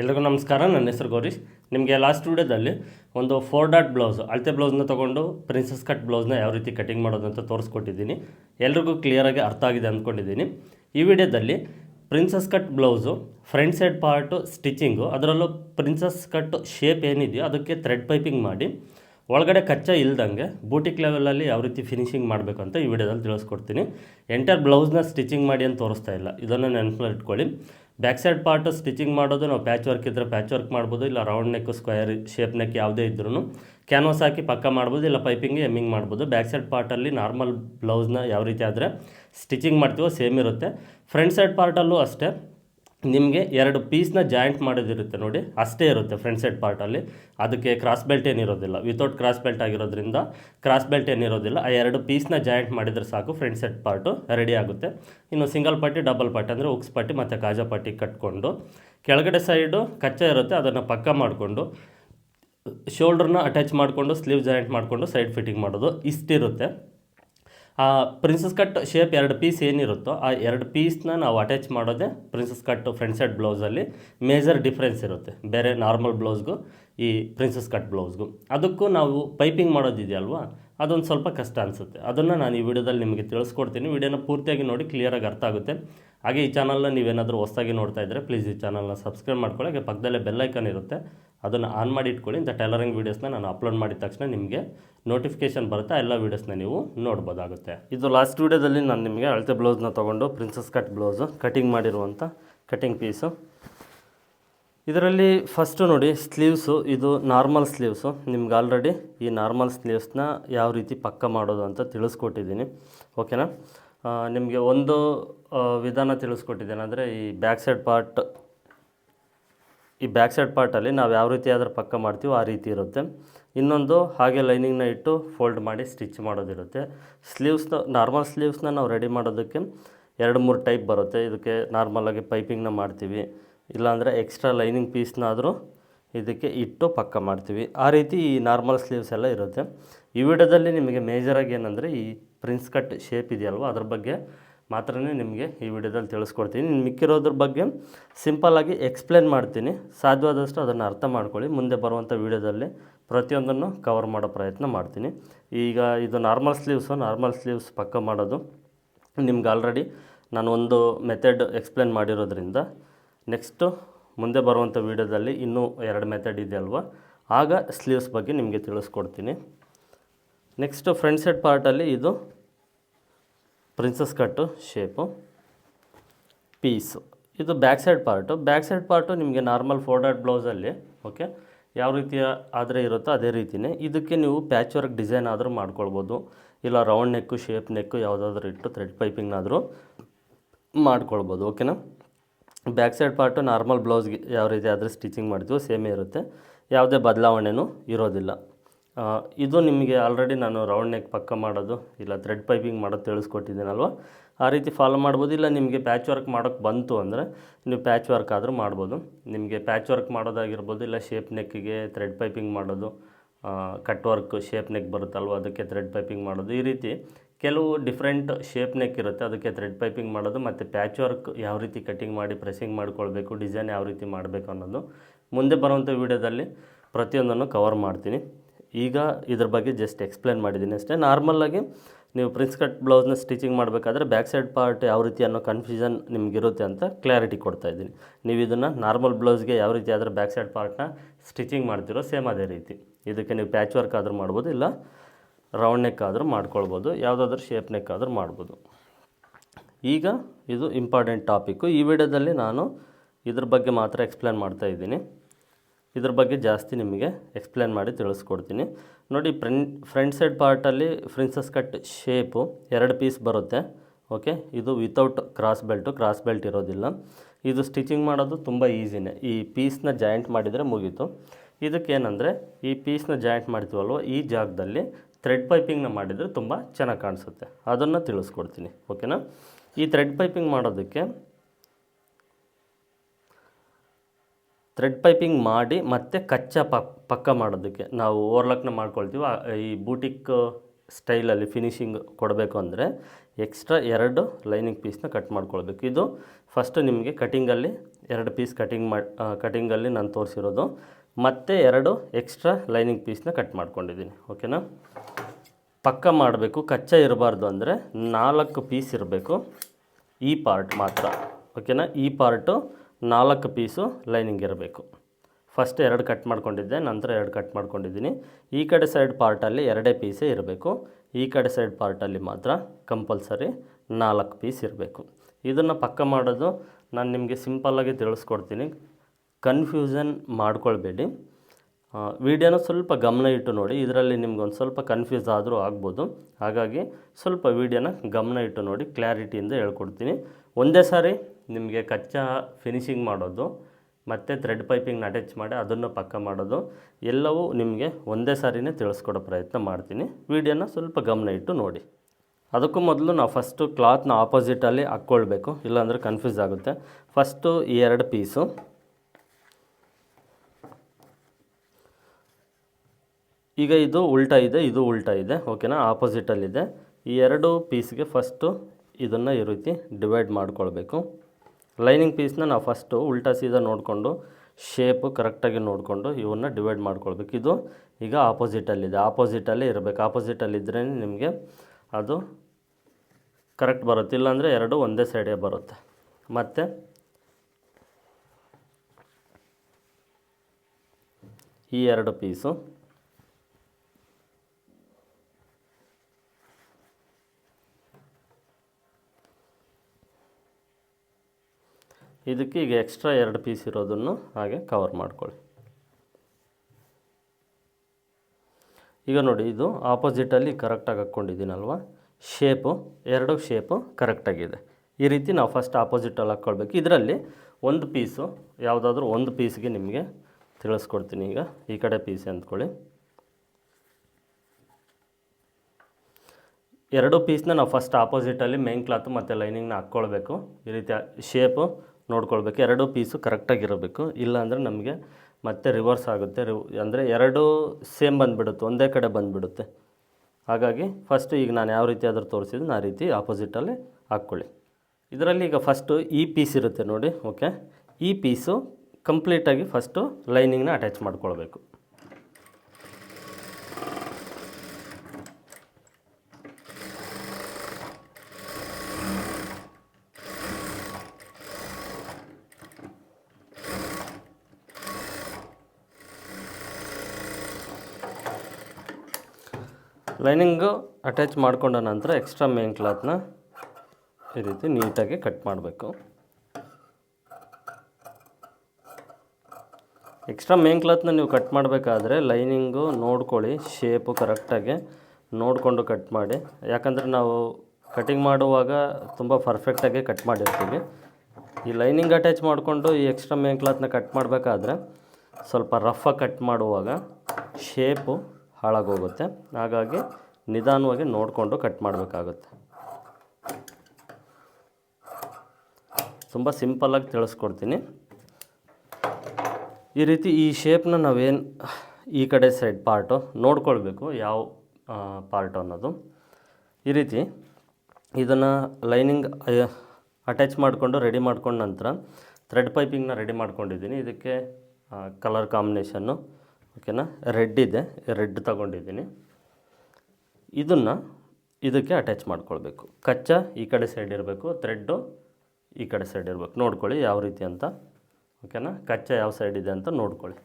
ಎಲ್ರಿಗೂ ನಮಸ್ಕಾರ, ನನ್ನ ಹೆಸರು ಗೌರೀಶ್. ನಿಮಗೆ ಲಾಸ್ಟ್ ವಿಡಿಯೋದಲ್ಲಿ ಒಂದು ಫೋರ್ ಡಾಟ್ ಬ್ಲೌಸ್ ಅಳತೆ ಬ್ಲೌಸ್ನ ತೊಗೊಂಡು ಪ್ರಿನ್ಸಸ್ ಕಟ್ ಬ್ಲೌಸ್ನ ಯಾವ ರೀತಿ ಕಟಿಂಗ್ ಮಾಡೋದು ಅಂತ ತೋರಿಸ್ಕೊಟ್ಟಿದ್ದೀನಿ. ಎಲ್ರಿಗೂ ಕ್ಲಿಯರಾಗಿ ಅರ್ಥ ಆಗಿದೆ ಅಂದ್ಕೊಂಡಿದ್ದೀನಿ. ಈ ವಿಡಿಯೋದಲ್ಲಿ princess cut blouse front side part stitching ಅದರಲ್ಲೂ ಪ್ರಿನ್ಸಸ್ ಕಟ್ ಶೇಪ್ ಏನಿದೆಯೋ ಅದಕ್ಕೆ ಥ್ರೆಡ್ ಪೈಪಿಂಗ್ ಮಾಡಿ, ಒಳಗಡೆ ಕಚ್ಚಾ ಇಲ್ದಂಗೆ ಬೂಟಿಕ್ ಲೆವೆಲಲ್ಲಿ ಯಾವ ರೀತಿ ಫಿನಿಶಿಂಗ್ ಮಾಡಬೇಕು ಅಂತ ಈ ವಿಡಿಯೋದಲ್ಲಿ ತಿಳಿಸ್ಕೊಡ್ತೀನಿ. ಎಂಟರ್ ಬ್ಲೌಸ್ನ ಸ್ಟಿಚಿಂಗ್ ಮಾಡಿ ಅಂತ ತೋರಿಸ್ತಾ ಇಲ್ಲ. ಇದನ್ನು ನೆನಪಲ್ಲಿ ಇಟ್ಕೊಳ್ಳಿ ಬ್ಯಾಕ್ ಸೈಡ್ ಪಾರ್ಟ್ ಸ್ಟಿಚಿಂಗ್ ಮಾಡೋದು, ನಾವು ಪ್ಯಾಚ್ ವರ್ಕ್ ಇದ್ದರೆ ಪ್ಯಾಚ್ ವರ್ಕ್ ಮಾಡ್ಬೋದು, ಇಲ್ಲ round neck square shape neck ಯಾವುದೇ ಇದ್ರೂ ಕ್ಯಾನ್ವಾಸ್ ಹಾಕಿ ಪಕ್ಕ ಮಾಡ್ಬೋದು, ಇಲ್ಲ ಪೈಪಿಂಗ್ ಎಮ್ಮಿಂಗ್ ಮಾಡ್ಬೋದು. ಬ್ಯಾಕ್ ಸೈಡ್ ಪಾರ್ಟಲ್ಲಿ ನಾರ್ಮಲ್ ಬ್ಲೌಸ್ನ ಯಾವ ರೀತಿ ಆದರೆ ಸ್ಟಿಚಿಂಗ್ ಮಾಡ್ತೀವೋ ಸೇಮ್ ಇರುತ್ತೆ. ಫ್ರಂಟ್ ಸೈಡ್ ಪಾರ್ಟಲ್ಲೂ ಅಷ್ಟೇ. ನಿಮಗೆ ಎರಡು ಪೀಸ್ನ ಜಾಯಿಂಟ್ ಮಾಡೋದಿರುತ್ತೆ ನೋಡಿ. ಅಷ್ಟೇ ಇರುತ್ತೆ ಫ್ರಂಟ್ ಸೈಡ್ ಪಾರ್ಟಲ್ಲಿ ಅದಕ್ಕೆ ಕ್ರಾಸ್ ಬೆಲ್ಟ್ ಏನಿರೋದಿಲ್ಲ ವಿತೌಟ್ ಕ್ರಾಸ್ ಬೆಲ್ಟ್ ಆಗಿರೋದ್ರಿಂದ ಕ್ರಾಸ್ ಬೆಲ್ಟ್ ಏನಿರೋದಿಲ್ಲ ಆ ಎರಡು ಪೀಸ್ನ ಜಾಯಿಂಟ್ ಮಾಡಿದರೆ ಸಾಕು ಫ್ರಂಟ್ ಸೈಡ್ ಪಾರ್ಟು ರೆಡಿ ಆಗುತ್ತೆ. ಇನ್ನು ಸಿಂಗಲ್ ಪಾರ್ಟಿ ಡಬಲ್ ಪಾರ್ಟಿ ಅಂದರೆ ಉಕ್ಸ್ ಪಟ್ಟಿ ಮತ್ತು ಕಾಜಾ ಪಟ್ಟಿ ಕಟ್ಕೊಂಡು, ಕೆಳಗಡೆ ಸೈಡು ಕಚ್ಚಾ ಇರುತ್ತೆ, ಅದನ್ನು ಪಕ್ಕ ಮಾಡಿಕೊಂಡು ಶೋಲ್ಡ್ರನ್ನ ಅಟ್ಯಾಚ್ ಮಾಡಿಕೊಂಡು ಸ್ಲೀವ್ ಜಾಯಿಂಟ್ ಮಾಡಿಕೊಂಡು ಸೈಡ್ ಫಿಟ್ಟಿಂಗ್ ಮಾಡೋದು ಇಷ್ಟಿರುತ್ತೆ. ಆ ಪ್ರಿನ್ಸಸ್ ಕಟ್ ಶೇಪ್ ಎರಡು ಪೀಸ್ ಏನಿರುತ್ತೋ ಆ ಎರಡು ಪೀಸ್ನ ನಾವು ಅಟ್ಯಾಚ್ ಮಾಡೋದೇ ಪ್ರಿನ್ಸಸ್ ಕಟ್ ಫ್ರಂಟ್ ಸೈಡ್ ಬ್ಲೌಸಲ್ಲಿ ಮೇಜರ್ ಡಿಫ್ರೆನ್ಸ್ ಇರುತ್ತೆ. ಬೇರೆ ನಾರ್ಮಲ್ ಬ್ಲೌಸ್ಗೂ ಈ ಪ್ರಿನ್ಸಸ್ ಕಟ್ ಬ್ಲೌಸ್ಗೂ ಅದಕ್ಕೂ ನಾವು ಪೈಪಿಂಗ್ ಮಾಡೋದಿದೆಯಲ್ವಾ? ಅದೊಂದು ಸ್ವಲ್ಪ ಕಷ್ಟ ಅನಿಸುತ್ತೆ. ಅದನ್ನು ನಾನು ಈ ವಿಡಿಯೋದಲ್ಲಿ ನಿಮಗೆ ತಿಳಿಸ್ಕೊಡ್ತೀನಿ. ವಿಡಿಯೋನ ಪೂರ್ತಿಯಾಗಿ ನೋಡಿ ಕ್ಲಿಯರಾಗಿ ಅರ್ಥ ಆಗುತ್ತೆ. ಹಾಗೆ ಈ ಚಾನಲ್ನ ನೀವೇನಾದರೂ ಹೊಸದಾಗಿ ನೋಡ್ತಾ ಇದ್ದರೆ ಪ್ಲೀಸ್ ಈ ಚಾನಲ್ನ ಸಬ್ಸ್ಕ್ರೈಬ್ ಮಾಡ್ಕೊಳ್ಳಿ. ಪಕ್ಕದಲ್ಲೇ ಬೆಲ್ಲೈಕನ್ ಇರುತ್ತೆ. ಅದನ್ನು ಆನ್ ಮಾಡಿ ಇಟ್ಕೊಳ್ಳಿ. ಇಂಥ ಟೈಲರಿಂಗ್ ವೀಡಿಯೋಸ್ನ ನಾನು ಅಪ್ಲೋಡ್ ಮಾಡಿದ ತಕ್ಷಣ ನಿಮಗೆ ನೋಟಿಫಿಕೇಶನ್ ಬರುತ್ತೆ, ಎಲ್ಲ ವೀಡಿಯೋಸ್ನ ನೀವು ನೋಡ್ಬೋದಾಗುತ್ತೆ. ಇದು ಲಾಸ್ಟ್ ವೀಡಿಯೋದಲ್ಲಿ ನಾನು ನಿಮಗೆ ಅಳತೆ ಬ್ಲೌಸ್ನ ತೊಗೊಂಡು ಪ್ರಿನ್ಸಸ್ ಕಟ್ ಬ್ಲೌಸು ಕಟಿಂಗ್ ಮಾಡಿರುವಂಥ ಕಟಿಂಗ್ ಪೀಸು ಇದರಲ್ಲಿ ಫಸ್ಟು ನೋಡಿ ಸ್ಲೀವ್ಸು ಇದು ನಾರ್ಮಲ್ ಸ್ಲೀವ್ಸು ನಿಮ್ಗೆ ಆಲ್ರೆಡಿ ಈ ನಾರ್ಮಲ್ ಸ್ಲೀವ್ಸ್ನ ಯಾವ ರೀತಿ ಪಕ್ಕ ಮಾಡೋದು ಅಂತ ತಿಳಿಸ್ಕೊಟ್ಟಿದ್ದೀನಿ. ಓಕೆನಾ ನಿಮಗೆ ಒಂದು ವಿಧಾನ ತಿಳಿಸ್ಕೊಟ್ಟಿದ್ದೇನೆ. ಅಂದರೆ ಈ ಬ್ಯಾಕ್ ಸೈಡ್ ಪಾರ್ಟ್ ಈ ಬ್ಯಾಕ್ ಸೈಡ್ ಪಾರ್ಟಲ್ಲಿ ನಾವು ಯಾವ ರೀತಿ ಆದರೂ ಪಕ್ಕ ಮಾಡ್ತೀವೋ ಆ ರೀತಿ ಇರುತ್ತೆ. ಇನ್ನೊಂದು ಹಾಗೆ ಲೈನಿಂಗ್ನ ಇಟ್ಟು ಫೋಲ್ಡ್ ಮಾಡಿ ಸ್ಟಿಚ್ ಮಾಡೋದಿರುತ್ತೆ. ಸ್ಲೀವ್ಸ್ನ ನಾರ್ಮಲ್ ಸ್ಲೀವ್ಸ್ನ ನಾವು ರೆಡಿ ಮಾಡೋದಕ್ಕೆ ಎರಡು, ಮೂರು ಟೈಪ್ ಬರುತ್ತೆ. ಇದಕ್ಕೆ ನಾರ್ಮಲಾಗಿ ಪೈಪಿಂಗ್ನ ಮಾಡ್ತೀವಿ. ಇಲ್ಲಾಂದರೆ ಎಕ್ಸ್ಟ್ರಾ ಲೈನಿಂಗ್ ಪೀಸ್ನಾದರೂ ಇದಕ್ಕೆ ಇಟ್ಟು ಪಕ್ಕ ಮಾಡ್ತೀವಿ. ಆ ರೀತಿ ಈ ನಾರ್ಮಲ್ ಸ್ಲೀವ್ಸ್ ಎಲ್ಲ ಇರುತ್ತೆ. ಈ ವಿಡಿಯೋದಲ್ಲಿ ನಿಮಗೆ ಮೇಜರಾಗಿ ಏನಂದರೆ ಈ ಪ್ರಿನ್ಸ್ ಕಟ್ ಶೇಪ್ ಇದೆಯಲ್ವ, ಅದ್ರ ಬಗ್ಗೆ ಮಾತ್ರನೇ ನಿಮಗೆ ಈ ವಿಡಿಯೋದಲ್ಲಿ ತಿಳಿಸ್ಕೊಡ್ತೀನಿ. ಮಿಕ್ಕಿರೋದ್ರ ಬಗ್ಗೆ ಸಿಂಪಲ್ಲಾಗಿ ಎಕ್ಸ್ಪ್ಲೇನ್ ಮಾಡ್ತೀನಿ. ಸಾಧ್ಯವಾದಷ್ಟು ಅದನ್ನು ಅರ್ಥ ಮಾಡ್ಕೊಳ್ಳಿ. ಮುಂದೆ ಬರುವಂಥ ವಿಡಿಯೋದಲ್ಲಿ ಪ್ರತಿಯೊಂದನ್ನು ಕವರ್ ಮಾಡೋ ಪ್ರಯತ್ನ ಮಾಡ್ತೀನಿ. ಈಗ ಇದು ನಾರ್ಮಲ್ ಸ್ಲೀವ್ಸು ನಾರ್ಮಲ್ ಸ್ಲೀವ್ಸ್ ಪಕ್ಕ ಮಾಡೋದು. ನಿಮ್ಗೆ ಆಲ್ರೆಡಿ ನಾನು ಒಂದು ಮೆಥಡ್ ಎಕ್ಸ್ಪ್ಲೇನ್ ಮಾಡಿರೋದ್ರಿಂದ ನೆಕ್ಸ್ಟು ಮುಂದೆ ಬರುವಂಥ ವೀಡಿಯೋದಲ್ಲಿ ಇನ್ನೂ ಎರಡು ಮೆಥಡ್ ಇದೆ ಅಲ್ವಾ? ಆಗ ಸ್ಲೀವ್ಸ್ ಬಗ್ಗೆ ನಿಮಗೆ ತಿಳಿಸ್ಕೊಡ್ತೀನಿ. ನೆಕ್ಸ್ಟು ಫ್ರಂಟ್ ಸೆಟ್ ಪಾರ್ಟಲ್ಲಿ ಇದು ಪ್ರಿನ್ಸಸ್ ಕಟ್ಟು ಶೇಪು ಪೀಸು ಇದು back side part back side part ನಿಮಗೆ ನಾರ್ಮಲ್ ಫೋರ್ಡರ್ಡ್ ಬ್ಲೌಸಲ್ಲಿ ಓಕೆ ಯಾವ ರೀತಿಯ ಆದರೆ ಇರುತ್ತೋ ಅದೇ ರೀತಿಯೇ ಇದಕ್ಕೆ ನೀವು ಪ್ಯಾಚ್ ವರ್ಕ್ ಡಿಸೈನ್ ಆದರೂ ಮಾಡ್ಕೊಳ್ಬೋದು. ಇಲ್ಲ ರೌಂಡ್ ನೆಕ್ಕು ಶೇಪ್ ನೆಕ್ಕು ಯಾವುದಾದ್ರೂ ಇಟ್ಟು ಥ್ರೆಡ್ ಪೈಪಿಂಗ್ನಾದರೂ ಮಾಡ್ಕೊಳ್ಬೋದು ಓಕೆನಾ ಬ್ಯಾಕ್ ಸೈಡ್ ಪಾರ್ಟು ನಾರ್ಮಲ್ ಬ್ಲೌಸ್ಗೆ ಯಾವ ರೀತಿ ಆದರೆ ಸ್ಟಿಚಿಂಗ್ ಮಾಡ್ತೀವೋ ಸೇಮೇ ಇರುತ್ತೆ. ಯಾವುದೇ ಬದಲಾವಣೆಯೂ ಇರೋದಿಲ್ಲ. ಇದು ನಿಮಗೆ ಆಲ್ರೆಡಿ ನಾನು ರೌಂಡ್ ನೆಕ್ ಪಕ್ಕ ಮಾಡೋದು, ಇಲ್ಲ ಥ್ರೆಡ್ ಪೈಪಿಂಗ್ ಮಾಡೋದು ತಿಳಿಸ್ಕೊಟ್ಟಿದ್ದೀನಲ್ವ? ಆ ರೀತಿ ಫಾಲೋ ಮಾಡ್ಬೋದು, ಇಲ್ಲ ನಿಮಗೆ ಪ್ಯಾಚ್ ವರ್ಕ್ ಮಾಡೋಕ್ಕೆ ಬಂತು ಅಂದರೆ ನೀವು ಪ್ಯಾಚ್ ವರ್ಕ್ ಆದರೂ ಮಾಡ್ಬೋದು. ನಿಮಗೆ ಪ್ಯಾಚ್ ವರ್ಕ್ ಮಾಡೋದಾಗಿರ್ಬೋದು, ಇಲ್ಲ ಶೇಪ್ ನೆಕ್ಕಿಗೆ ಥ್ರೆಡ್ ಪೈಪಿಂಗ್ ಮಾಡೋದು ಕಟ್ ವರ್ಕ್ ಶೇಪ್ ನೆಕ್ ಬರುತ್ತಲ್ವ, ಅದಕ್ಕೆ ಥ್ರೆಡ್ ಪೈಪಿಂಗ್ ಮಾಡೋದು. ಈ ರೀತಿ ಕೆಲವು ಡಿಫ್ರೆಂಟ್ ಶೇಪ್ ನೆಕ್ ಇರುತ್ತೆ, ಅದಕ್ಕೆ ಥ್ರೆಡ್ ಪೈಪಿಂಗ್ ಮಾಡೋದು, ಮತ್ತು ಪ್ಯಾಚ್ ವರ್ಕ್ ಯಾವ ರೀತಿ ಕಟ್ಟಿಂಗ್ ಮಾಡಿ ಪ್ರೆಸ್ಸಿಂಗ್ ಮಾಡ್ಕೊಳ್ಬೇಕು ಡಿಸೈನ್ ಯಾವ ರೀತಿ ಮಾಡಬೇಕು ಅನ್ನೋದು ಮುಂದೆ ಬರುವಂಥ ವೀಡಿಯೋದಲ್ಲಿ ಪ್ರತಿಯೊಂದನ್ನು ಕವರ್ ಮಾಡ್ತೀನಿ. ಈಗ ಇದ್ರ ಬಗ್ಗೆ ಜಸ್ಟ್ ಎಕ್ಸ್ಪ್ಲೇನ್ ಮಾಡಿದ್ದೀನಿ ಅಷ್ಟೇ. ನಾರ್ಮಲ್ಲಾಗಿ ನೀವು ಪ್ರಿನ್ಸ್ ಕಟ್ ಬ್ಲೌಸ್ನ ಸ್ಟಿಚಿಂಗ್ ಮಾಡಬೇಕಾದ್ರೆ ಬ್ಯಾಕ್ ಸೈಡ್ ಪಾರ್ಟ್ ಯಾವ ರೀತಿ ಅನ್ನೋ ಕನ್ಫ್ಯೂಷನ್ ನಿಮಗಿರುತ್ತೆ ಅಂತ ಕ್ಲಾರಿಟಿ ಕೊಡ್ತಾ ಇದ್ದೀನಿ. ನೀವು ಇದನ್ನು ನಾರ್ಮಲ್ ಬ್ಲೌಸ್ಗೆ ಯಾವ ರೀತಿ ಆದರೆ ಬ್ಯಾಕ್ ಸೈಡ್ ಪಾರ್ಟ್ನ ಸ್ಟಿಚಿಂಗ್ ಮಾಡ್ತಿರೋ ಸೇಮ್ ಅದೇ ರೀತಿ. ಇದಕ್ಕೆ ನೀವು ಪ್ಯಾಚ್ ವರ್ಕ್ ಆದರೂ ಮಾಡ್ಬೋದು, ಇಲ್ಲ ರೌಂಡ್ ನೆಕ್ ಆದರೂ ಮಾಡ್ಕೊಳ್ಬೋದು, ಯಾವುದಾದ್ರೂ ಶೇಪ್ ನೆಕ್ ಆದರೂ ಮಾಡ್ಬೋದು. ಈಗ ಇದು ಇಂಪಾರ್ಟೆಂಟ್ ಟಾಪಿಕ್ಕು ಈ ವಿಡಿಯೋದಲ್ಲಿ ನಾನು ಇದ್ರ ಬಗ್ಗೆ ಮಾತ್ರ ಎಕ್ಸ್ಪ್ಲೇನ್ ಮಾಡ್ತಾ ಇದ್ದೀನಿ. ಇದ್ರ ಬಗ್ಗೆ ಜಾಸ್ತಿ ನಿಮಗೆ ಎಕ್ಸ್ಪ್ಲೇನ್ ಮಾಡಿ ತಿಳಿಸ್ಕೊಡ್ತೀನಿ. ನೋಡಿ ಫ್ರಂಟ್ ಫ್ರಂಟ್ ಸೈಡ್ ಪಾರ್ಟಲ್ಲಿ ಫ್ರಿನ್ಸಸ್ ಕಟ್ ಶೇಪು ಎರಡು ಪೀಸ್ ಬರುತ್ತೆ. ಓಕೆ ಇದು without cross belt cross belt ಇರೋದಿಲ್ಲ. ಇದು ಸ್ಟಿಚಿಂಗ್ ಮಾಡೋದು ತುಂಬ ಈಸಿನೇ ಈ ಪೀಸ್ನ ಜಾಯಿಂಟ್ ಮಾಡಿದರೆ ಮುಗೀತು. ಇದಕ್ಕೇನೆಂದರೆ, ಈ ಪೀಸ್ನ ಜಾಯಿಂಟ್ ಮಾಡ್ತೀವಲ್ವ, ಈ ಜಾಗದಲ್ಲಿ ಥ್ರೆಡ್ ಪೈಪಿಂಗ್ನ ಮಾಡಿದರೆ ತುಂಬ ಚೆನ್ನಾಗಿ ಕಾಣಿಸುತ್ತೆ. ಅದನ್ನು ತಿಳಿಸ್ಕೊಡ್ತೀನಿ. ಓಕೆನಾ ಈ ಥ್ರೆಡ್ ಪೈಪಿಂಗ್ ಮಾಡೋದಕ್ಕೆ ಥ್ರೆಡ್ ಪೈಪಿಂಗ್ ಮಾಡಿ ಮತ್ತೆ ಕಚ್ಚಾ ಪಕ್ ಪಕ್ಕ ಮಾಡೋದಕ್ಕೆ ನಾವು ಓವರ್ಲಕ್ನ ಮಾಡ್ಕೊಳ್ತೀವಿ ಈ ಬೂಟಿಕ್ ಸ್ಟೈಲಲ್ಲಿ ಫಿನಿಶಿಂಗ್ ಕೊಡಬೇಕು ಅಂದರೆ ಎಕ್ಸ್ಟ್ರಾ ಎರಡು ಲೈನಿಂಗ್ ಪೀಸ್ನ ಕಟ್ ಮಾಡ್ಕೊಳ್ಬೇಕು. ಇದು ಫಸ್ಟು ನಿಮಗೆ ಕಟಿಂಗಲ್ಲಿ ಎರಡು ಪೀಸ್ ಕಟಿಂಗ್ ಮಾಡಿ ಕಟಿಂಗಲ್ಲಿ ನಾನು ತೋರಿಸಿರೋದು. ಮತ್ತು ಎರಡು ಎಕ್ಸ್ಟ್ರಾ ಲೈನಿಂಗ್ ಪೀಸ್ನ ಕಟ್ ಮಾಡ್ಕೊಂಡಿದ್ದೀನಿ, ಓಕೆನಾ? ಪಕ್ಕ ಮಾಡಬೇಕು, ಕಚ್ಚಾ ಇರಬಾರ್ದು ಅಂದರೆ ನಾಲ್ಕು ಪೀಸ್ ಇರಬೇಕು. ಈ ಪಾರ್ಟ್ ಮಾತ್ರ, ಓಕೆನಾ? ಈ ಪಾರ್ಟು ನಾಲ್ಕು ಪೀಸು ಲೈನಿಂಗ್ ಇರಬೇಕು. ಫಸ್ಟ್ ಎರಡು ಕಟ್ ಮಾಡ್ಕೊಂಡಿದ್ದೆ, ನಂತರ ಎರಡು ಕಟ್ ಮಾಡ್ಕೊಂಡಿದ್ದೀನಿ. ಈ ಕಡೆ ಸೈಡ್ ಪಾರ್ಟಲ್ಲಿ ಎರಡೇ ಪೀಸೇ ಇರಬೇಕು. ಈ ಕಡೆ ಸೈಡ್ ಪಾರ್ಟಲ್ಲಿ ಮಾತ್ರ ಕಂಪಲ್ಸರಿ ನಾಲ್ಕು ಪೀಸ್ ಇರಬೇಕು. ಇದನ್ನು ಪಕ್ಕ ಮಾಡೋದು ನಾನು ನಿಮಗೆ ಸಿಂಪಲ್ಲಾಗಿ ತಿಳಿಸ್ಕೊಡ್ತೀನಿ. ಕನ್ಫ್ಯೂಷನ್ ಮಾಡ್ಕೊಳ್ಬೇಡಿ. ವಿಡಿಯೋನ ಸ್ವಲ್ಪ ಗಮನ ಇಟ್ಟು ನೋಡಿ, ಇದರಲ್ಲಿ ನಿಮ್ಗೊಂದು ಸ್ವಲ್ಪ ಕನ್ಫ್ಯೂಸ್ ಆದರೂ ಆಗ್ಬೋದು. ಹಾಗಾಗಿ ಸ್ವಲ್ಪ ವಿಡಿಯೋನ ಗಮನ ಇಟ್ಟು ನೋಡಿ, ಕ್ಲಾರಿಟಿಯಿಂದ ಹೇಳ್ಕೊಡ್ತೀನಿ. ಒಂದೇ ಸಾರಿ ನಿಮಗೆ ಕಚ್ಚಾ ಫಿನಿಶಿಂಗ್ ಮಾಡೋದು, ಮತ್ತು ಥ್ರೆಡ್ ಪೈಪಿಂಗ್ನ ಅಟ್ಯಾಚ್ ಮಾಡಿ ಅದನ್ನು ಪಕ್ಕ ಮಾಡೋದು, ಎಲ್ಲವೂ ನಿಮಗೆ ಒಂದೇ ಸಾರಿನೇ ತಿಳಿಸ್ಕೊಡೋ ಪ್ರಯತ್ನ ಮಾಡ್ತೀನಿ. ವಿಡಿಯೋನ ಸ್ವಲ್ಪ ಗಮನ ಇಟ್ಟು ನೋಡಿ. ಅದಕ್ಕೂ ಮೊದಲು ನಾವು ಫಸ್ಟು ಕ್ಲಾತ್ನ ಆಪೋಸಿಟಲ್ಲಿ ಹಾಕ್ಕೊಳ್ಬೇಕು, ಇಲ್ಲಾಂದರೆ ಕನ್ಫ್ಯೂಸ್ ಆಗುತ್ತೆ. ಫಸ್ಟು ಈ ಎರಡು ಪೀಸು ಈಗ ಇದು ಉಲ್ಟಾ ಇದೆ, ಇದು ಉಲ್ಟಾ ಇದೆ ಓಕೆನಾ ಆಪೋಸಿಟಲ್ಲಿದೆ ಈ ಎರಡು ಪೀಸ್ಗೆ ಫಸ್ಟು ಇದನ್ನು ಈ ರೀತಿ ಡಿವೈಡ್ ಮಾಡ್ಕೊಳ್ಬೇಕು. ಲೈನಿಂಗ್ ಪೀಸ್ನ ನಾವು ಫಸ್ಟು ಉಲ್ಟಾ ಸೀದಾ ನೋಡಿಕೊಂಡು ಶೇಪು ಕರೆಕ್ಟಾಗಿ ನೋಡಿಕೊಂಡು ಇವನ್ನ ಡಿವೈಡ್ ಮಾಡ್ಕೊಳ್ಬೇಕು. ಇದು ಈಗ ಆಪೋಸಿಟಲ್ಲಿದೆ. ಆಪೋಸಿಟಲ್ಲೇ ಇರಬೇಕು. ಆಪೋಸಿಟಲ್ಲಿದ್ದರೆ ನಿಮಗೆ ಅದು ಕರೆಕ್ಟ್ ಬರುತ್ತೆ. ಇಲ್ಲಾಂದರೆ ಎರಡು ಒಂದೇ ಸೈಡೇ ಬರುತ್ತೆ. ಮತ್ತು ಈ ಎರಡು ಪೀಸು ಇದಕ್ಕೆ ಈಗ ಎಕ್ಸ್ಟ್ರಾ ಎರಡು ಪೀಸ್ ಇರೋದನ್ನು ಹಾಗೆ ಕವರ್ ಮಾಡ್ಕೊಳ್ಳಿ. ಈಗ ನೋಡಿ, ಇದು ಆಪೋಸಿಟಲ್ಲಿ ಕರೆಕ್ಟಾಗಿ ಹಾಕ್ಕೊಂಡಿದ್ದೀನಲ್ವ? ಶೇಪು ಎರಡು ಶೇಪು ಕರೆಕ್ಟಾಗಿದೆ ಈ ರೀತಿ ನಾವು ಫಸ್ಟ್ ಆಪೋಸಿಟಲ್ಲಿ ಹಾಕ್ಕೊಳ್ಬೇಕು. ಇದರಲ್ಲಿ ಒಂದು ಪೀಸು ಯಾವುದಾದ್ರೂ ಒಂದು ಪೀಸ್ಗೆ ನಿಮಗೆ ತಿಳಿಸ್ಕೊಡ್ತೀನಿ ಈಗ. ಈ ಕಡೆ ಪೀಸ್ ಅಂದ್ಕೊಳ್ಳಿ. ಎರಡು ಪೀಸ್ನ ನಾವು ಫಸ್ಟ್ ಆಪೋಸಿಟಲ್ಲಿ ಮೇನ್ ಕ್ಲಾತು ಮತ್ತು ಲೈನಿಂಗ್ನ ಹಾಕ್ಕೊಳ್ಬೇಕು. ಈ ರೀತಿ ಶೇಪು ನೋಡ್ಕೊಳ್ಬೇಕು. ಎರಡು ಪೀಸು ಕರೆಕ್ಟಾಗಿರಬೇಕು. ಇಲ್ಲಾಂದರೆ ನಮಗೆ ಮತ್ತೆ ರಿವರ್ಸ್ ಆಗುತ್ತೆ. ರಿವ್, ಅಂದರೆ ಎರಡೂ ಸೇಮ್ ಬಂದುಬಿಡುತ್ತೆ. ಒಂದೇ ಕಡೆ ಬಂದುಬಿಡುತ್ತೆ. ಹಾಗಾಗಿ ಫಸ್ಟು ಈಗ ನಾನು ಯಾವ ರೀತಿ ಆದರೂ ತೋರಿಸಿದ್ದೀನಿ ಆ ರೀತಿ ಆಪೋಸಿಟಲ್ಲಿ ಹಾಕ್ಕೊಳ್ಳಿ. ಇದರಲ್ಲಿ ಈಗ ಫಸ್ಟು ಈ ಪೀಸ್ ಇರುತ್ತೆ ನೋಡಿ ಓಕೆ ಈ ಪೀಸು ಕಂಪ್ಲೀಟಾಗಿ ಫಸ್ಟು ಲೈನಿಂಗ್ನ ಅಟ್ಯಾಚ್ ಮಾಡ್ಕೊಳ್ಬೇಕು. ಲೈನಿಂಗು ಅಟ್ಯಾಚ್ ಮಾಡಿಕೊಂಡ ನಂತರ ಎಕ್ಸ್ಟ್ರಾ ಮೇನ್ ಕ್ಲಾತ್ನ ಈ ರೀತಿ ನೀಟಾಗಿ ಕಟ್ ಮಾಡಬೇಕು. ಎಕ್ಸ್ಟ್ರಾ ಮೇನ್ ಕ್ಲಾತ್ನ ನೀವು ಕಟ್ ಮಾಡಬೇಕಾದ್ರೆ ಲೈನಿಂಗು ನೋಡ್ಕೊಳ್ಳಿ, ಶೇಪು ಕರೆಕ್ಟಾಗಿ ನೋಡಿಕೊಂಡು ಕಟ್ ಮಾಡಿ. ಯಾಕಂದರೆ ನಾವು ಕಟಿಂಗ್ ಮಾಡುವಾಗ ತುಂಬ ಪರ್ಫೆಕ್ಟಾಗಿ ಕಟ್ ಮಾಡಿರ್ತೀವಿ. ಈ ಲೈನಿಂಗ್ ಅಟ್ಯಾಚ್ ಮಾಡಿಕೊಂಡು ಈ ಎಕ್ಸ್ಟ್ರಾ ಮೇನ್ ಕ್ಲಾತ್ನ ಕಟ್ ಮಾಡಬೇಕಾದ್ರೆ ಸ್ವಲ್ಪ ರಫಾಗಿ ಕಟ್ ಮಾಡುವಾಗ ಶೇಪು ಹಾಳಾಗೋಗುತ್ತೆ. ಹಾಗಾಗಿ ನಿಧಾನವಾಗಿ ನೋಡಿಕೊಂಡು ಕಟ್ ಮಾಡಬೇಕಾಗುತ್ತೆ. ತುಂಬ ಸಿಂಪಲ್ಲಾಗಿ ತಿಳಿಸ್ಕೊಡ್ತೀನಿ. ಈ ರೀತಿ ಈ ಶೇಪ್ನ ನಾವೇನು ಈ ಕಡೆ ಸೈಡ್ ಪಾರ್ಟು ನೋಡ್ಕೊಳ್ಬೇಕು ಯಾವ ಪಾರ್ಟ್ ಅನ್ನೋದು. ಈ ರೀತಿ ಇದನ್ನು ಲೈನಿಂಗ್ ಅಟ್ಯಾಚ್ ಮಾಡಿಕೊಂಡು ರೆಡಿ ಮಾಡ್ಕೊಂಡ ನಂತರ ಥ್ರೆಡ್ ಪೈಪಿಂಗ್ನ ರೆಡಿ ಮಾಡ್ಕೊಂಡಿದ್ದೀನಿ. ಇದಕ್ಕೆ ಕಲರ್ ಕಾಂಬಿನೇಷನ್ನು ಓಕೆನಾ? ರೆಡ್ ಇದೆ. ರೆಡ್ ತಗೊಂಡಿದ್ದೀನಿ. ಇದನ್ನು ಇದಕ್ಕೆ ಅಟ್ಯಾಚ್ ಮಾಡ್ಕೊಳ್ಬೇಕು. ಕಚ್ಚಾ ಈ ಕಡೆ ಸೈಡ್ ಇರಬೇಕು ಥ್ರೆಡ್ಡು ಈ ಕಡೆ ಸೈಡ್ ಇರಬೇಕು. ನೋಡ್ಕೊಳ್ಳಿ ಯಾವ ರೀತಿ ಅಂತ. ಓಕೆನಾ? ಕಚ್ಚಾ ಯಾವ ಸೈಡ್ ಇದೆ ಅಂತ ನೋಡ್ಕೊಳ್ಳಿ.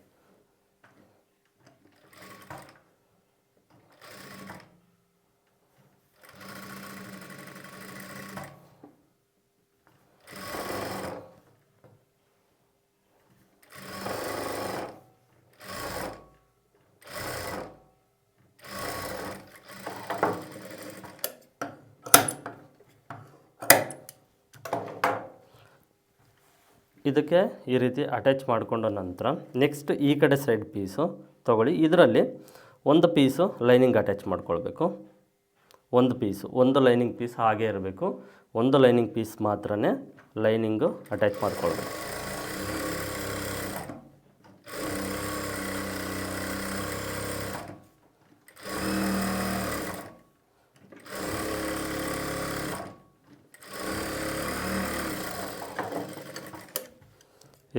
ಇದಕ್ಕೆ ಈ ರೀತಿ ಅಟ್ಯಾಚ್ ಮಾಡಿಕೊಂಡ ನಂತರ ನೆಕ್ಸ್ಟ್ ಈ ಕಡೆ ಸೈಡ್ ಪೀಸು ತೊಗೊಳ್ಳಿ. ಇದರಲ್ಲಿ ಒಂದು ಪೀಸು ಲೈನಿಂಗ್ ಅಟ್ಯಾಚ್ ಮಾಡ್ಕೊಳ್ಬೇಕು. ಒಂದು ಪೀಸು ಒಂದು ಲೈನಿಂಗ್ ಪೀಸ್ ಹಾಗೆ ಇರಬೇಕು. ಒಂದು ಲೈನಿಂಗ್ ಪೀಸ್ ಮಾತ್ರ ಲೈನಿಂಗು ಅಟ್ಯಾಚ್ ಮಾಡ್ಕೊಳ್ಬೇಕು.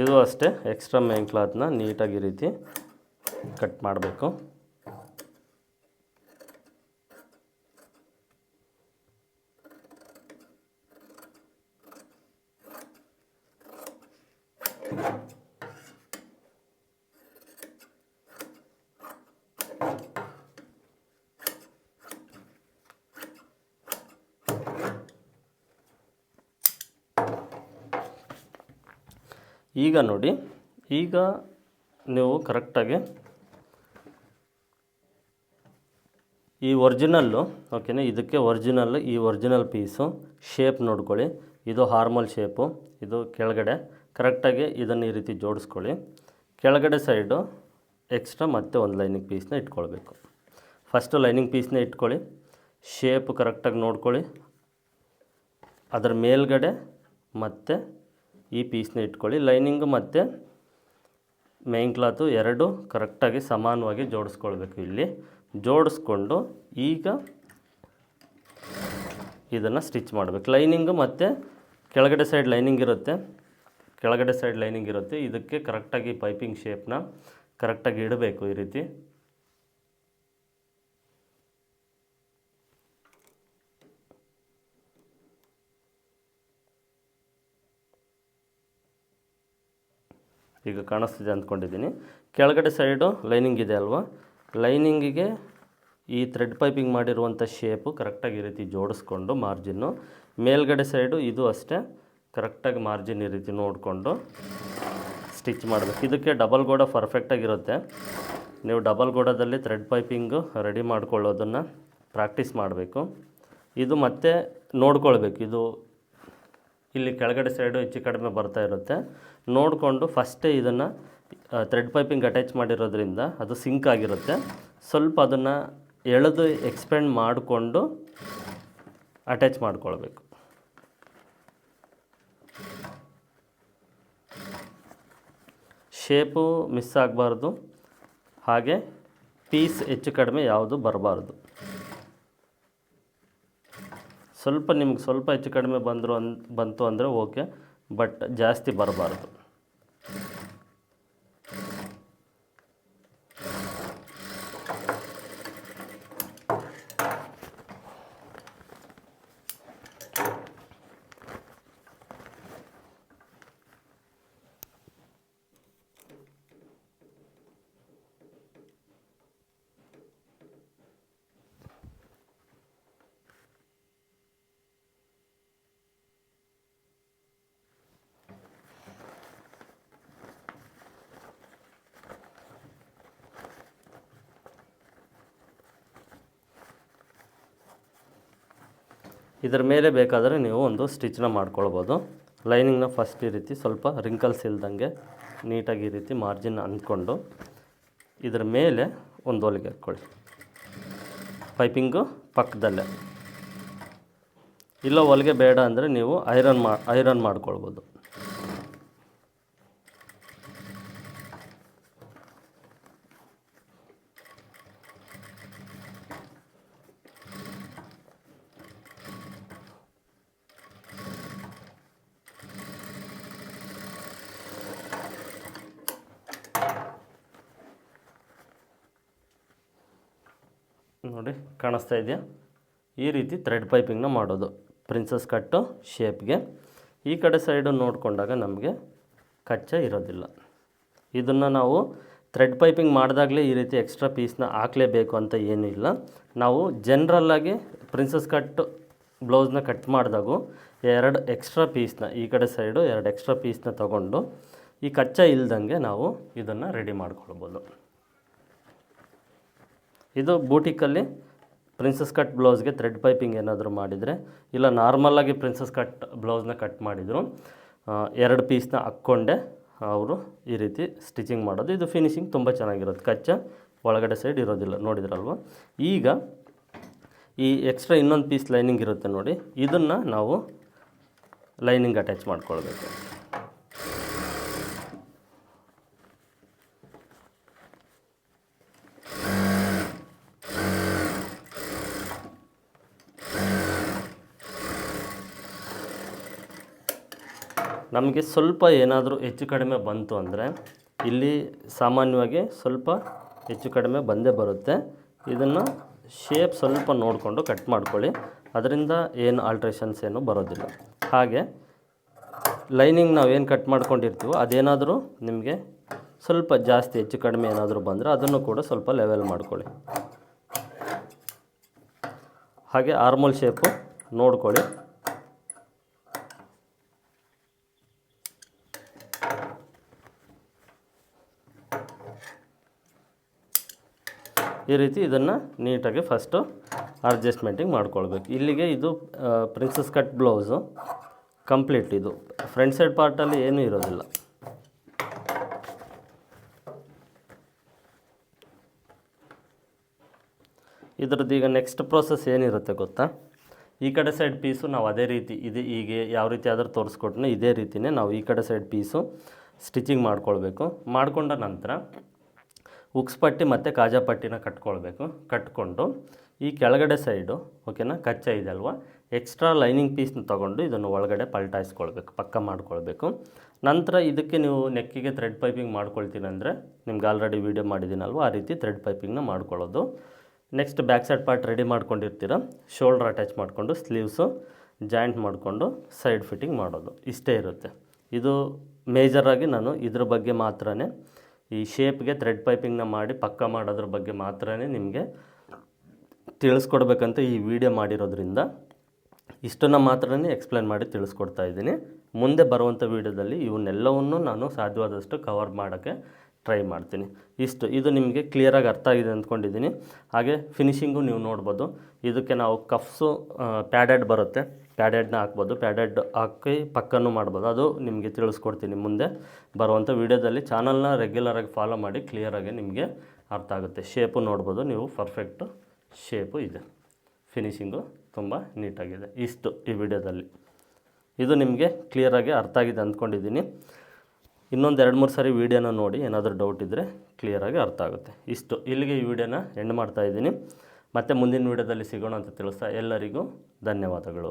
ಇದು ಅಷ್ಟೇ ಎಕ್ಸ್ಟ್ರಾ ಮೇನ್ ಕ್ಲಾತ್ನ ನೀಟಾಗಿ ರೀತಿ ಕಟ್ ಮಾಡಬೇಕು. ಈಗ ನೋಡಿ, ಈಗ ನೀವು ಕರೆಕ್ಟಾಗಿ ಈ ಒರಿಜಿನಲ್ಲು ಓಕೆನಾ ಇದಕ್ಕೆ ಒರಿಜಿನಲ್ ಈ ಒರಿಜಿನಲ್ ಪೀಸು ಶೇಪ್ ನೋಡ್ಕೊಳ್ಳಿ. ಇದು ಹಾರ್ಮಲ್ ಶೇಪು ಇದು ಕೆಳಗಡೆ. ಕರೆಕ್ಟಾಗಿ ಇದನ್ನು ಈ ರೀತಿ ಜೋಡಿಸ್ಕೊಳ್ಳಿ. ಕೆಳಗಡೆ ಸೈಡು ಎಕ್ಸ್ಟ್ರಾ ಮತ್ತೆ ಒಂದು ಲೈನಿಂಗ್ ಪೀಸ್ನ ಇಟ್ಕೊಳ್ಬೇಕು. ಫಸ್ಟು ಲೈನಿಂಗ್ ಪೀಸ್ನ ಇಟ್ಕೊಳ್ಳಿ. ಶೇಪ್ ಕರೆಕ್ಟಾಗಿ ನೋಡ್ಕೊಳ್ಳಿ. ಅದರ ಮೇಲ್ಗಡೆ ಮತ್ತು ಈ ಪೀಸ್ನ ಇಟ್ಕೊಳ್ಳಿ. ಲೈನಿಂಗು ಮತ್ತು ಮೇನ್ ಕ್ಲಾತು ಎರಡು ಕರೆಕ್ಟಾಗಿ ಸಮಾನವಾಗಿ ಜೋಡಿಸ್ಕೊಳ್ಬೇಕು ಇಲ್ಲಿ. ಜೋಡಿಸ್ಕೊಂಡು ಈಗ ಇದನ್ನು ಸ್ಟಿಚ್ ಮಾಡಬೇಕು. ಲೈನಿಂಗು ಮತ್ತು ಕೆಳಗಡೆ ಸೈಡ್ ಲೈನಿಂಗ್ ಇರುತ್ತೆ. ಕೆಳಗಡೆ ಸೈಡ್ ಲೈನಿಂಗ್ ಇರುತ್ತೆ. ಇದಕ್ಕೆ ಕರೆಕ್ಟಾಗಿ ಪೈಪಿಂಗ್ ಶೇಪ್ನ ಕರೆಕ್ಟಾಗಿ ಇಡಬೇಕು ಈ ರೀತಿ. ಈಗ ಕಾಣಿಸ್ತಿದೆ ಅಂದ್ಕೊಂಡಿದ್ದೀನಿ. ಕೆಳಗಡೆ ಸೈಡು ಲೈನಿಂಗ್ ಇದೆ ಅಲ್ವಾ? ಲೈನಿಂಗಿಗೆ ಈ ಥ್ರೆಡ್ ಪೈಪಿಂಗ್ ಮಾಡಿರುವಂಥ ಶೇಪು ಕರೆಕ್ಟಾಗಿ ಈ ರೀತಿ ಜೋಡಿಸ್ಕೊಂಡು ಮಾರ್ಜಿನ್ನು ಮೇಲ್ಗಡೆ ಸೈಡು ಇದು ಅಷ್ಟೇ ಕರೆಕ್ಟಾಗಿ ಮಾರ್ಜಿನ್ ಈ ರೀತಿ ನೋಡಿಕೊಂಡು ಸ್ಟಿಚ್ ಮಾಡಬೇಕು. ಇದಕ್ಕೆ ಡಬಲ್ ಗೋಡ ಪರ್ಫೆಕ್ಟಾಗಿರುತ್ತೆ ನೀವು ಡಬಲ್ ಗೋಡದಲ್ಲಿ ಥ್ರೆಡ್ ಪೈಪಿಂಗು ರೆಡಿ ಮಾಡ್ಕೊಳ್ಳೋದನ್ನು ಪ್ರಾಕ್ಟೀಸ್ ಮಾಡಬೇಕು. ಇದು ಮತ್ತೆ ನೋಡ್ಕೊಳ್ಬೇಕು. ಇದು ಇಲ್ಲಿ ಕೆಳಗಡೆ ಸೈಡು ಹೆಚ್ಚು ಕಡಿಮೆ ಬರ್ತಾ ಇರುತ್ತೆ. ನೋಡಿಕೊಂಡು ಫಸ್ಟೇ ಇದನ್ನು ಥ್ರೆಡ್ ಪೈಪಿಂಗ್ ಅಟ್ಯಾಚ್ ಮಾಡಿರೋದ್ರಿಂದ ಅದು ಸಿಂಕ್ ಆಗಿರುತ್ತೆ. ಸ್ವಲ್ಪ ಅದನ್ನು ಎಳೆದು ಎಕ್ಸ್ಪೆಂಡ್ ಮಾಡಿಕೊಂಡು ಅಟ್ಯಾಚ್ ಮಾಡ್ಕೊಳ್ಬೇಕು. ಶೇಪು ಮಿಸ್ ಆಗಬಾರ್ದು. ಹಾಗೆ ಪೀಸ್ ಹೆಚ್ಚು ಕಡಿಮೆ ಯಾವುದು ಬರಬಾರ್ದು. ಸ್ವಲ್ಪ ನಿಮ್ಗೆ ಸ್ವಲ್ಪ ಹೆಚ್ಚು ಕಡಿಮೆ ಬಂದರು ಅನ್ ಬಂತು ಅಂದರೆ ಓಕೆ ಬಟ್ ಜಾಸ್ತಿ ಬರಬಾರ್ದು. ಇದರ ಮೇಲೆ ಬೇಕಾದರೆ ನೀವು ಒಂದು ಸ್ಟಿಚ್ನ ಮಾಡ್ಕೊಳ್ಬೋದು. ಲೈನಿಂಗ್ನ ಫಸ್ಟ್ ಈ ರೀತಿ ಸ್ವಲ್ಪ ರಿಂಕಲ್ಸ್ ಇಲ್ದಂಗೆ ನೀಟಾಗಿ ಈ ರೀತಿ ಮಾರ್ಜಿನ್ ಅಂದ್ಕೊಂಡು ಇದರ ಮೇಲೆ ಒಂದು ಹೊಲಿಗೆ ಹಾಕ್ಕೊಳ್ಳಿ. ಪೈಪಿಂಗು ಪಕ್ಕದಲ್ಲೇ. ಇಲ್ಲ ಹೊಲಿಗೆ ಬೇಡ ಅಂದರೆ ನೀವು ಐರನ್ ಮಾ ಐರನ್ ಮಾಡ್ಕೊಳ್ಬೋದು. ನೋಡಿ, ಕಾಣಿಸ್ತಾ ಇದೆಯಾ? ಈ ರೀತಿ ಥ್ರೆಡ್ ಪೈಪಿಂಗ್ನ ಮಾಡೋದು. ಪ್ರಿನ್ಸಸ್ ಕಟ್ಟು ಶೇಪ್ಗೆ ಈ ಕಡೆ ಸೈಡು ನೋಡಿಕೊಂಡಾಗ ನಮಗೆ ಕಚ್ಚ ಇರೋದಿಲ್ಲ. ಇದನ್ನು ನಾವು ಥ್ರೆಡ್ ಪೈಪಿಂಗ್ ಮಾಡಿದಾಗಲೇ ಈ ರೀತಿ ಎಕ್ಸ್ಟ್ರಾ ಪೀಸ್ನ ಹಾಕಲೇಬೇಕು ಅಂತ ಏನೂ ಇಲ್ಲ. ನಾವು ಜನ್ರಲ್ಲಾಗಿ ಪ್ರಿನ್ಸಸ್ ಕಟ್ ಬ್ಲೌಸ್ನ ಕಟ್ ಮಾಡಿದಾಗೂ ಎರಡು ಎಕ್ಸ್ಟ್ರಾ ಪೀಸ್ನ ಈ ಕಡೆ ಸೈಡು ಎರಡು ಎಕ್ಸ್ಟ್ರಾ ಪೀಸ್ನ ತಗೊಂಡು ಈ ಕಚ್ಚಾ ಇಲ್ದಂಗೆ ನಾವು ಇದನ್ನು ರೆಡಿ ಮಾಡ್ಕೊಳ್ಬೋದು. ಇದು ಬೂಟಿಕಲ್ಲಿ ಪ್ರಿನ್ಸಸ್ ಕಟ್ ಬ್ಲೌಸ್ಗೆ ಥ್ರೆಡ್ ಪೈಪಿಂಗ್ ಏನಾದರೂ ಮಾಡಿದರೆ, ಇಲ್ಲ ನಾರ್ಮಲ್ಲಾಗಿ ಪ್ರಿನ್ಸಸ್ ಕಟ್ ಬ್ಲೌಸ್ನ ಕಟ್ ಮಾಡಿದರು ಎರಡು ಪೀಸ್ನ ಹಾಕ್ಕೊಂಡೆ, ಅವರು ಈ ರೀತಿ ಸ್ಟಿಚಿಂಗ್ ಮಾಡೋದು. ಇದು ಫಿನಿಶಿಂಗ್ ತುಂಬ ಚೆನ್ನಾಗಿರುತ್ತೆ ಕಚ್ಚಾ, ಒಳಗಡೆ ಸೈಡ್ ಇರೋದಿಲ್ಲ, ನೋಡಿದ್ರಲ್ವ? ಈಗ ಈ ಎಕ್ಸ್ಟ್ರಾ ಇನ್ನೊಂದು ಪೀಸ್ ಲೈನಿಂಗ್ ಇರುತ್ತೆ ನೋಡಿ. ಇದನ್ನು ನಾವು ಲೈನಿಂಗ್ ಅಟ್ಯಾಚ್ ಮಾಡ್ಕೊಳ್ಬೇಕು. ನಮಗೆ ಸ್ವಲ್ಪ ಏನಾದರೂ ಹೆಚ್ಚು ಕಡಿಮೆ ಬಂತು ಅಂದರೆ ಇಲ್ಲಿ ಸಾಮಾನ್ಯವಾಗಿ ಸ್ವಲ್ಪ ಹೆಚ್ಚು ಕಡಿಮೆ ಬಂದೇ ಬರುತ್ತೆ. ಇದನ್ನು ಶೇಪ್ ಸ್ವಲ್ಪ ನೋಡಿಕೊಂಡು ಕಟ್ ಮಾಡ್ಕೊಳ್ಳಿ. ಅದರಿಂದ ಏನು ಆಲ್ಟ್ರೇಷನ್ಸ್ ಏನು ಬರೋದಿಲ್ಲ. ಹಾಗೆ ಲೈನಿಂಗ್ ನಾವೇನು ಕಟ್ ಮಾಡ್ಕೊಂಡಿರ್ತೀವೋ ಅದೇನಾದರೂ ನಿಮಗೆ ಸ್ವಲ್ಪ ಜಾಸ್ತಿ ಹೆಚ್ಚು ಕಡಿಮೆ ಏನಾದರೂ ಬಂದರೆ ಅದನ್ನು ಕೂಡ ಸ್ವಲ್ಪ ಲೆವೆಲ್ ಮಾಡ್ಕೊಳ್ಳಿ. ಹಾಗೆ ಆರ್ಮೋಲ್ ಶೇಪು ನೋಡ್ಕೊಳ್ಳಿ. ಈ ರೀತಿ ಇದನ್ನು ನೀಟಾಗಿ ಫಸ್ಟು ಅಡ್ಜಸ್ಟ್ಮೆಂಟಿಗೆ ಮಾಡ್ಕೊಳ್ಬೇಕು. ಇಲ್ಲಿಗೆ ಇದು ಪ್ರಿನ್ಸಸ್ ಕಟ್ ಬ್ಲೌಸು ಕಂಪ್ಲೀಟ್ ಇದು. ಫ್ರಂಟ್ ಸೈಡ್ ಪಾರ್ಟಲ್ಲಿ ಏನೂ ಇರೋದಿಲ್ಲ. ಇದರದ್ದು ಈಗ ನೆಕ್ಸ್ಟ್ ಪ್ರೋಸೆಸ್ ಏನಿರುತ್ತೆ ಗೊತ್ತಾ? ಈ ಕಡೆ ಸೈಡ್ ಪೀಸು ನಾವು ಅದೇ ರೀತಿ, ಇದು ಹೀಗೆ ಯಾವ ರೀತಿ ಆದರೂ ತೋರಿಸ್ಕೊಟ್ರೆ ಇದೇ ರೀತಿಯೇ ನಾವು ಈ ಕಡೆ ಸೈಡ್ ಪೀಸು ಸ್ಟಿಚಿಂಗ್ ಮಾಡ್ಕೊಳ್ಬೇಕು. ಮಾಡಿಕೊಂಡ ನಂತರ ಉಕ್ಸ್ ಪಟ್ಟಿ ಮತ್ತು ಕಾಜಾ ಪಟ್ಟಿನ ಕಟ್ಕೊಳ್ಬೇಕು. ಕಟ್ಕೊಂಡು ಈ ಕೆಳಗಡೆ ಸೈಡು ಓಕೆನಾ ಕಚ್ಚ ಇದೆ ಅಲ್ವಾ? ಎಕ್ಸ್ಟ್ರಾ ಲೈನಿಂಗ್ ಪೀಸ್ನ ತೊಗೊಂಡು ಇದನ್ನು ಒಳಗಡೆ ಪಲ್ಟಾಯಿಸ್ಕೊಳ್ಬೇಕು, ಪಕ್ಕ ಮಾಡ್ಕೊಳ್ಬೇಕು. ನಂತರ ಇದಕ್ಕೆ ನೀವು ನೆಕ್ಕಿಗೆ ಥ್ರೆಡ್ ಪೈಪಿಂಗ್ ಮಾಡ್ಕೊಳ್ತೀನಿ ಅಂದರೆ ನಿಮ್ಗೆ ಆಲ್ರೆಡಿ ವೀಡಿಯೋ ಮಾಡಿದ್ದೀನಲ್ವ? ಆ ರೀತಿ ಥ್ರೆಡ್ ಪೈಪಿಂಗ್ನ ಮಾಡ್ಕೊಳ್ಳೋದು. Next back side part ready ಮಾಡ್ಕೊಂಡಿರ್ತೀರ? Shoulder attach ಮಾಡಿಕೊಂಡು ಸ್ಲೀವ್ಸು ಜಾಯಿಂಟ್ ಮಾಡಿಕೊಂಡು ಸೈಡ್ ಫಿಟ್ಟಿಂಗ್ ಮಾಡೋದು. ಇಷ್ಟೇ ಇರುತ್ತೆ. ಇದು ಮೇಜರಾಗಿ ನಾನು ಇದ್ರ ಬಗ್ಗೆ ಮಾತ್ರನೇ ಈ ಶೇಪ್ಗೆ ಥ್ರೆಡ್ ಪೈಪಿಂಗ್ನ ಮಾಡಿ ಪಕ್ಕ ಮಾಡೋದ್ರ ಬಗ್ಗೆ ಮಾತ್ರನೇ ನಿಮಗೆ ತಿಳಿಸ್ಕೊಡ್ಬೇಕಂತ ಈ ವಿಡಿಯೋ ಮಾಡಿರೋದ್ರಿಂದ ಇಷ್ಟನ್ನು ಮಾತ್ರನೇ ಎಕ್ಸ್ಪ್ಲೇನ್ ಮಾಡಿ ತಿಳಿಸ್ಕೊಡ್ತಾ ಇದ್ದೀನಿ. ಮುಂದೆ ಬರುವಂಥ ವೀಡಿಯೋದಲ್ಲಿ ಇವನ್ನೆಲ್ಲವನ್ನು ನಾನು ಸಾಧ್ಯವಾದಷ್ಟು ಕವರ್ ಮಾಡೋಕ್ಕೆ ಟ್ರೈ ಮಾಡ್ತೀನಿ. ಇಷ್ಟು, ಇದು ನಿಮಗೆ ಕ್ಲಿಯರಾಗಿ ಅರ್ಥ ಆಗಿದೆ ಅಂದ್ಕೊಂಡಿದ್ದೀನಿ. ಹಾಗೆ ಫಿನಿಶಿಂಗು ನೀವು ನೋಡ್ಬೋದು. ಇದಕ್ಕೆ ನಾವು ಕಫ್ಸು ಪ್ಯಾಡೆಡ್ ಬರುತ್ತೆ. ಪ್ಯಾಡೆಡ್ನ ಹಾಕ್ಬೋದು. ಪ್ಯಾಡೆಡ್ ಹಾಕಿ ಪಕ್ಕನೂ ಮಾಡ್ಬೋದು. ಅದು ನಿಮಗೆ ತಿಳಿಸ್ಕೊಡ್ತೀನಿ ಮುಂದೆ ಬರುವಂಥ ವೀಡಿಯೋದಲ್ಲಿ. ಚಾನಲ್ನ ರೆಗ್ಯುಲರಾಗಿ ಫಾಲೋ ಮಾಡಿ ಕ್ಲಿಯರಾಗಿ ನಿಮಗೆ ಅರ್ಥ ಆಗುತ್ತೆ. ಶೇಪು ನೋಡ್ಬೋದು. ನೀವು ಪರ್ಫೆಕ್ಟು ಶೇಪು ಇದೆ. ಫಿನಿಶಿಂಗು ತುಂಬ ನೀಟಾಗಿದೆ ಇಷ್ಟು ಈ ವಿಡಿಯೋದಲ್ಲಿ. ಇದು ನಿಮಗೆ ಕ್ಲಿಯರಾಗಿ ಅರ್ಥ ಆಗಿದೆ ಅಂದ್ಕೊಂಡಿದ್ದೀನಿ. ಇನ್ನೊಂದು ಎರಡು ಮೂರು ಸಾರಿ ವೀಡಿಯೋನ ನೋಡಿ, ಏನಾದರೂ ಡೌಟ್ ಇದ್ದರೆ ಕ್ಲಿಯರಾಗಿ ಅರ್ಥ ಆಗುತ್ತೆ. ಇಷ್ಟು. ಇಲ್ಲಿಗೆ ಈ ವಿಡಿಯೋನ ಎಂಡ್ ಮಾಡ್ತಾ ಇದ್ದೀನಿ. ಮತ್ತೆ ಮುಂದಿನ ವೀಡಿಯೋದಲ್ಲಿ ಸಿಗೋಣ ಅಂತ ತಿಳಿಸ್ತಾ ಎಲ್ಲರಿಗೂ ಧನ್ಯವಾದಗಳು.